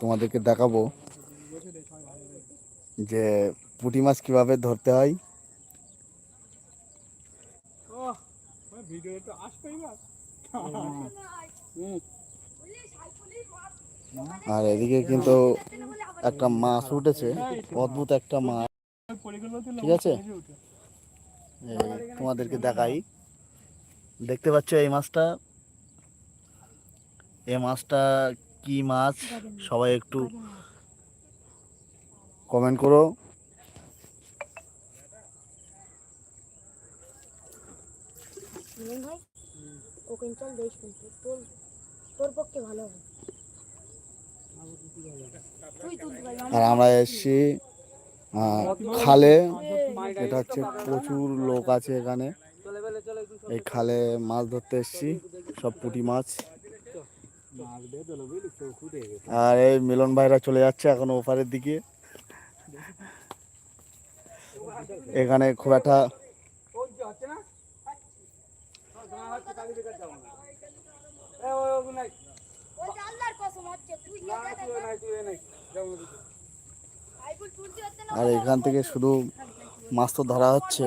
তোমাদেরকে দেখাবো যে পুঁটি মাছ কীভাবে ধরতে হয়। আর এদিকে কিন্তু একটা মাছ উঠেছে অদ্ভুত একটা মাছ। ঠিক আছে? তোমাদেরকে দেখাই। দেখতে পাচ্ছ এই মাছটা? এই মাছটা কি মাছ? সবাই একটু কমেন্ট করো। আর আমরা এসছি খালে। এটা হচ্ছে প্রচুর লোক আছে এখানে। এই খালে মাছ ধরতে এসছি, সব পুঁটি মাছ। আর এই মিলন ভাইরা চলে যাচ্ছে এখন ওপারের দিকে। এখানে খুব একটা আর এখান থেকে শুধু যে আল্লাহর কসম হচ্ছে।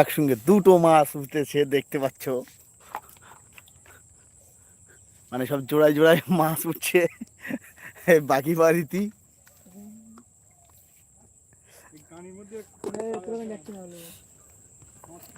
একসঙ্গে দুটো মাছ উঠেছে দেখতে পাচ্ছ। মানে সব জোড়ায় জোড়ায় মাছ উঠছে। বাকি বাড়িতেই গানের মধ্যে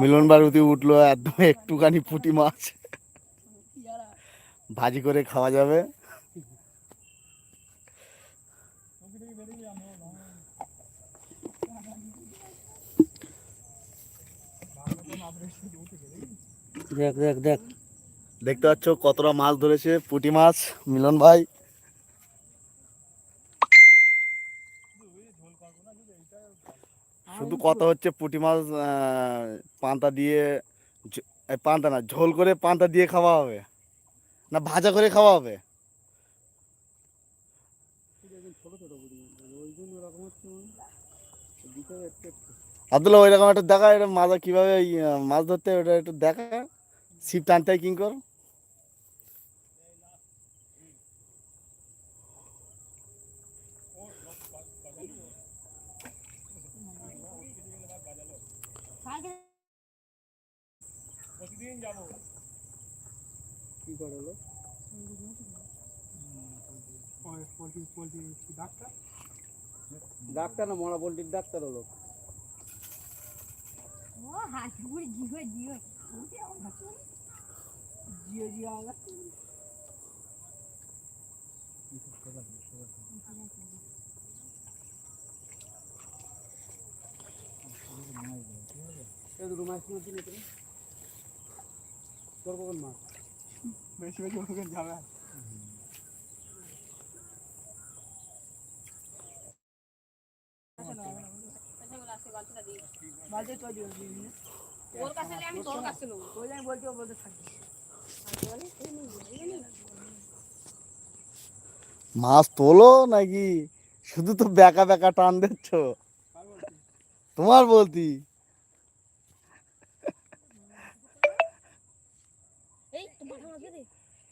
মিলন বাড়িতে উঠল একদম একটুখানি পুঁটি মাছ। ভাজি করে খাওয়া যাবে। দেখ দেখ দেখ। দেখতে পাচ্ছ কতটা মাছ ধরেছে পুঁটি মাছ মিলন ভাই। শুধু কথা হচ্ছে পুঁটি মাছ পান্তা দিয়ে পান্তা না ঝোল করে পান্তা দিয়ে খাওয়া হবে। না ভাজা করে খাওয়া হবে। আব্দুল্লাহ ওই রকম একটা দেখা এটা মাছ কীভাবে মাছ ধরতে ওটা একটু দেখা। ছিপ টানতে কিং কর কি করে হলো? Poultry poultry doctor? ডাক্তার না মরা পোলট্রির ডাক্তার হলো। ও হাত জিগো জিগো জিও জিও তোর কখন মাছ? বেশি বেশি ওখানে যাবে বাজে তো দিও ওর কাছে আমি তোর কাছে নেব। ওই আমি বলতে বলতে থাকি মাছ তোলো নাকি? শুধু তো বেকা বেকা টান দিচ্ছ। তোমার বলতি এই তো মাথা মাথা দে হ্যাঁ জানি না জানি না দাদা এটা কি সুতো টান সুতো টান ও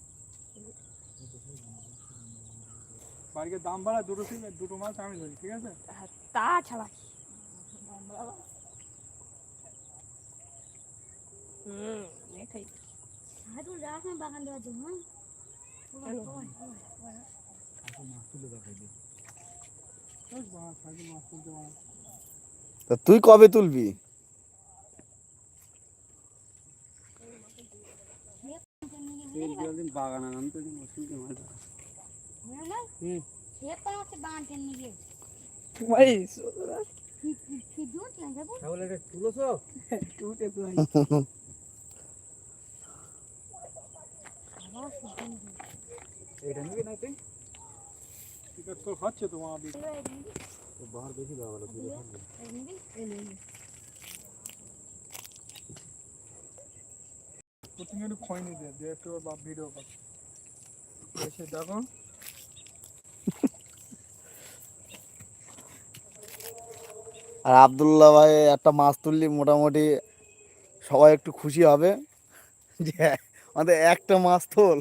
দাম বাড়া দুটো সিম দুটো মাছ আমি ধরি ঠিক আছে? তা ছাড়া হুম এটাই। রাখ না বাগান দেওয়ার জন্য। পারা। তা তুই কবে তুলবি? তেল বাগান আনাম এটা এটা নিবি না তুই ঠিক তো খাচ্ছে মা দে একটু ভিডিও কর। দেখো। আর আবদুল্লাহ ভাই একটা মাছ তুললি মোটামুটি সবাই একটু খুশি হবে যে আমাদের একটা মাছ তোল।